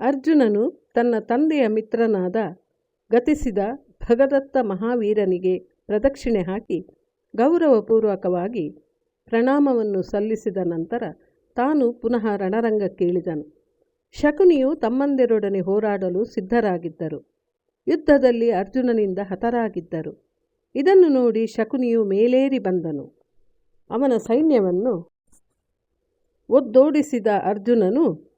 ಅರ್ಜುನನು ತನ್ನ ತಂದೆಯ ಮಿತ್ರನಾದ ಗತಿಸಿದ ಭಗದತ್ತ ಮಹಾವೀರನಿಗೆ ಪ್ರದಕ್ಷಿಣೆ ಹಾಕಿ ಗೌರವಪೂರ್ವಕವಾಗಿ ಪ್ರಣಾಮವನ್ನು ಸಲ್ಲಿಸಿದ ನಂತರ ತಾನು ಪುನಃ ರಣರಂಗಕ್ಕೆ ಕೇಳಿದನು. ಶಕುನಿಯು ತಮ್ಮಂದಿರೊಡನೆ ಹೋರಾಡಲು ಸಿದ್ಧರಾಗಿದ್ದರು. ಯುದ್ಧದಲ್ಲಿ ಅರ್ಜುನನಿಂದ ಹತರಾಗಿದ್ದರು. ಇದನ್ನು ನೋಡಿ ಶಕುನಿಯು ಮೇಲೇರಿ ಬಂದನು. ಅವನ ಸೈನ್ಯವನ್ನು ಒದ್ದೋಡಿಸಿದ ಅರ್ಜುನನು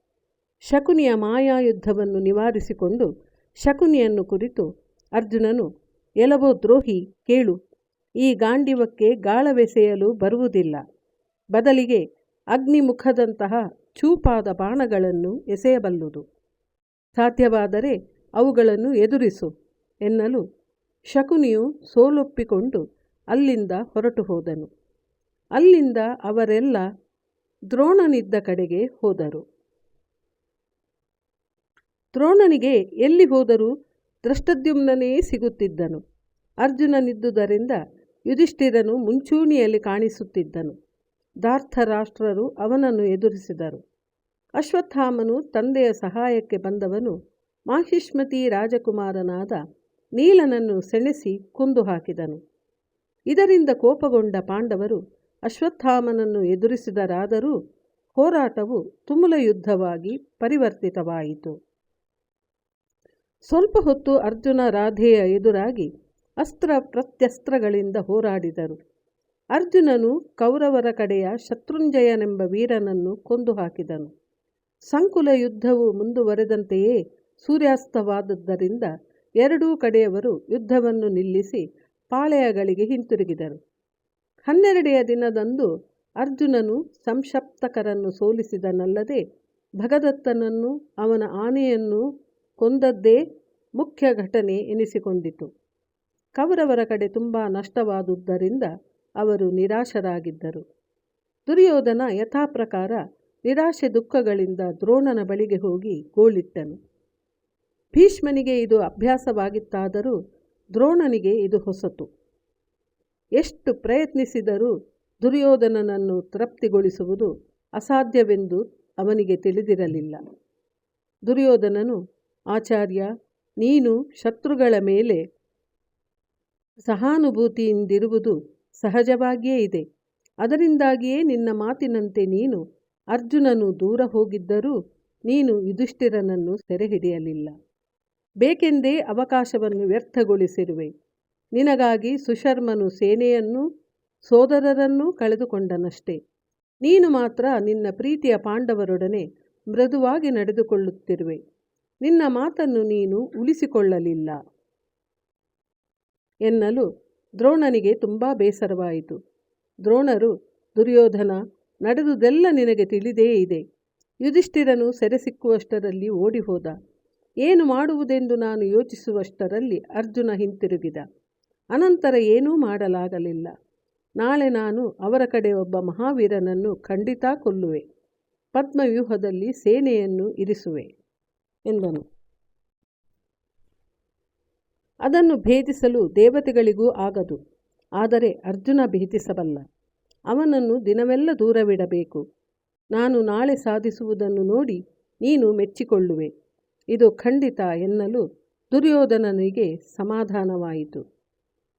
ಶಕುನಿಯ ಮಾಯಾಯುದ್ಧವನ್ನು ನಿವಾರಿಸಿಕೊಂಡು ಶಕುನಿಯನ್ನು ಕುರಿತು ಅರ್ಜುನನು ಎಲವೋ ದ್ರೋಹಿ, ಕೇಳು. ಈ ಗಾಂಡಿವಕ್ಕೆ ಗಾಳವೆಸೆಯಲು ಬರುವುದಿಲ್ಲ. ಬದಲಿಗೆ ಅಗ್ನಿಮುಖದಂತಹ ಚೂಪಾದ ಬಾಣಗಳನ್ನು ಎಸೆಯಬಲ್ಲುದು. ಸಾಧ್ಯವಾದರೆ ಅವುಗಳನ್ನು ಎದುರಿಸು, ಎನ್ನಲು ಶಕುನಿಯು ಸೋಲೊಪ್ಪಿಕೊಂಡು ಅಲ್ಲಿಂದ ಹೊರಟು ಹೋದನು. ಅಲ್ಲಿಂದ ಅವರೆಲ್ಲ ದ್ರೋಣನಿದ್ದ ಕಡೆಗೆ ಹೋದರು. ದ್ರೋಣನಿಗೆ ಎಲ್ಲಿ ಹೋದರೂ ದೃಷ್ಟದ್ಯುಮ್ನನೇ ಸಿಗುತ್ತಿದ್ದನು. ಅರ್ಜುನನಿದ್ದುದರಿಂದ ಯುಧಿಷ್ಠಿರನು ಮುಂಚೂಣಿಯಲ್ಲಿ ಕಾಣಿಸುತ್ತಿದ್ದನು. ದಾರ್ಥರಾಷ್ಟ್ರರು ಅವನನ್ನು ಎದುರಿಸಿದರು. ಅಶ್ವತ್ಥಾಮನು ತಂದೆಯ ಸಹಾಯಕ್ಕೆ ಬಂದವನು ಮಾಹಿಷ್ಮತಿ ರಾಜಕುಮಾರನಾದ ನೀಲನನ್ನು ಸೆಣೆಸಿ ಕುಂದು ಹಾಕಿದನು ಇದರಿಂದ ಕೋಪಗೊಂಡ ಪಾಂಡವರು ಅಶ್ವತ್ಥಾಮನನ್ನು ಎದುರಿಸಿದರಾದರೂ ಹೋರಾಟವು ತುಮುಲ ಯುದ್ಧವಾಗಿ ಪರಿವರ್ತಿತವಾಯಿತು. ಸ್ವಲ್ಪ ಹೊತ್ತು ಅರ್ಜುನ ರಾಧೆಯ ಎದುರಾಗಿ ಅಸ್ತ್ರ ಪ್ರತ್ಯಸ್ತ್ರಗಳಿಂದ ಹೋರಾಡಿದರು. ಅರ್ಜುನನು ಕೌರವರ ಕಡೆಯ ಶತ್ರುಂಜಯನೆಂಬ ವೀರನನ್ನು ಕೊಂದು ಹಾಕಿದನು. ಸಂಕುಲ ಯುದ್ಧವು ಮುಂದುವರೆದಂತೆಯೇ ಸೂರ್ಯಾಸ್ತವಾದದ್ದರಿಂದ ಎರಡೂ ಕಡೆಯವರು ಯುದ್ಧವನ್ನು ನಿಲ್ಲಿಸಿ ಪಾಳೆಯಗಳಿಗೆ ಹಿಂತಿರುಗಿದರು. ಹನ್ನೆರಡೆಯ ದಿನದಂದು ಅರ್ಜುನನು ಸಂಶಪ್ತಕರನ್ನು ಸೋಲಿಸಿದನಲ್ಲದೆ ಭಗದತ್ತನನ್ನು ಅವನ ಆನೆಯನ್ನು ಕೊಂದದ್ದೇ ಮುಖ್ಯ ಘಟನೆ ಎನಿಸಿಕೊಂಡಿತು. ಕೌರವರ ಕಡೆ ತುಂಬ ನಷ್ಟವಾದುದರಿಂದ ಅವರು ನಿರಾಶರಾಗಿದ್ದರು. ದುರ್ಯೋಧನ ಯಥಾಪ್ರಕಾರ ನಿರಾಶೆ ದುಃಖಗಳಿಂದ ದ್ರೋಣನ ಬಳಿಗೆ ಹೋಗಿ ಗೋಳಿಟ್ಟನು. ಭೀಷ್ಮನಿಗೆ ಇದು ಅಭ್ಯಾಸವಾಗಿತ್ತಾದರೂ ದ್ರೋಣನಿಗೆ ಇದು ಹೊಸತು. ಎಷ್ಟು ಪ್ರಯತ್ನಿಸಿದರೂ ದುರ್ಯೋಧನನನ್ನು ತೃಪ್ತಿಗೊಳಿಸುವುದು ಅಸಾಧ್ಯವೆಂದು ಅವನಿಗೆ ತಿಳಿದಿರಲಿಲ್ಲ. ದುರ್ಯೋಧನನು ಆಚಾರ್ಯ, ನೀನು ಶತ್ರುಗಳ ಮೇಲೆ ಸಹಾನುಭೂತಿಯಿಂದಿರುವುದು ಸಹಜವಾಗಿಯೇ ಇದೆ. ಅದರಿಂದಾಗಿಯೇ ನಿನ್ನ ಮಾತಿನಂತೆ ನೀನು ಅರ್ಜುನನು ದೂರ ಹೋಗಿದ್ದರೂ ನೀನು ಯುಧಿಷ್ಠಿರನನ್ನು ಸೆರೆಹಿಡಿಯಲಿಲ್ಲ. ಬೇಕೆಂದೇ ಅವಕಾಶವನ್ನು ವ್ಯರ್ಥಗೊಳಿಸಿರುವೆ. ನಿನಗಾಗಿ ಸುಶರ್ಮನು ಸೇನೆಯನ್ನೂ ಸೋದರರನ್ನೂ ಕಳೆದುಕೊಂಡನಷ್ಟೇ. ನೀನು ಮಾತ್ರ ನಿನ್ನ ಪ್ರೀತಿಯ ಪಾಂಡವರೊಡನೆ ಮೃದುವಾಗಿ ನಡೆದುಕೊಳ್ಳುತ್ತಿರುವೆ. ನಿನ್ನ ಮಾತನ್ನು ನೀನು ಉಳಿಸಿಕೊಳ್ಳಲಿಲ್ಲ. ಎನ್ನಲು ದ್ರೋಣನಿಗೆ ತುಂಬ ಬೇಸರವಾಯಿತು. ದ್ರೋಣರು, ದುರ್ಯೋಧನ, ನಡೆದುದೆಲ್ಲ ನಿನಗೆ ತಿಳಿದೇ ಇದೆ. ಯುಧಿಷ್ಠಿರನು ಸೆರೆ ಸಿಕ್ಕುವಷ್ಟರಲ್ಲಿ ಓಡಿಹೋದ. ಏನು ಮಾಡುವುದೆಂದು ನಾನು ಯೋಚಿಸುವಷ್ಟರಲ್ಲಿ ಅರ್ಜುನ ಹಿಂತಿರುಗಿದ. ಅನಂತರ ಏನೂ ಮಾಡಲಾಗಲಿಲ್ಲ. ನಾಳೆ ನಾನು ಅವರ ಕಡೆ ಒಬ್ಬ ಮಹಾವೀರನನ್ನು ಖಂಡಿತ ಕೊಲ್ಲುವೆ. ಪದ್ಮವ್ಯೂಹದಲ್ಲಿ ಸೇನೆಯನ್ನು ಇರಿಸುವೆ. ಎಂದನು. ಅದನ್ನು ಭೇದಿಸಲು ದೇವತೆಗಳಿಗೂ ಆಗದು, ಆದರೆ ಅರ್ಜುನ ಭೇದಿಸಬಲ್ಲ. ಅವನನ್ನು ದಿನವೆಲ್ಲ ದೂರವಿಡಬೇಕು. ನಾನು ನಾಳೆ ಸಾಧಿಸುವುದನ್ನು ನೋಡಿ ನೀನು ಮೆಚ್ಚಿಕೊಳ್ಳುವೆ. ಇದು ಖಂಡಿತ ಎನ್ನಲು ದುರ್ಯೋಧನನಿಗೆ ಸಮಾಧಾನವಾಯಿತು.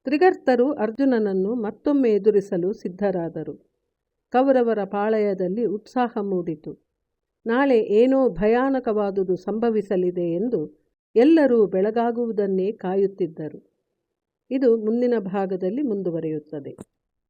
ತ್ರಿಗರ್ತರು ಅರ್ಜುನನನ್ನು ಮತ್ತೊಮ್ಮೆ ಎದುರಿಸಲು ಸಿದ್ಧರಾದರು. ಕೌರವರ ಪಾಳಯದಲ್ಲಿ ಉತ್ಸಾಹ ಮೂಡಿತು. ನಾಳೆ ಏನೋ ಭಯಾನಕವಾದುದು ಸಂಭವಿಸಲಿದೆ ಎಂದು ಎಲ್ಲರೂ ಬೆಳಗಾಗುವುದನ್ನೇ ಕಾಯುತ್ತಿದ್ದರು. ಇದು ಮುಂದಿನ ಭಾಗದಲ್ಲಿ ಮುಂದುವರಿಯುತ್ತದೆ.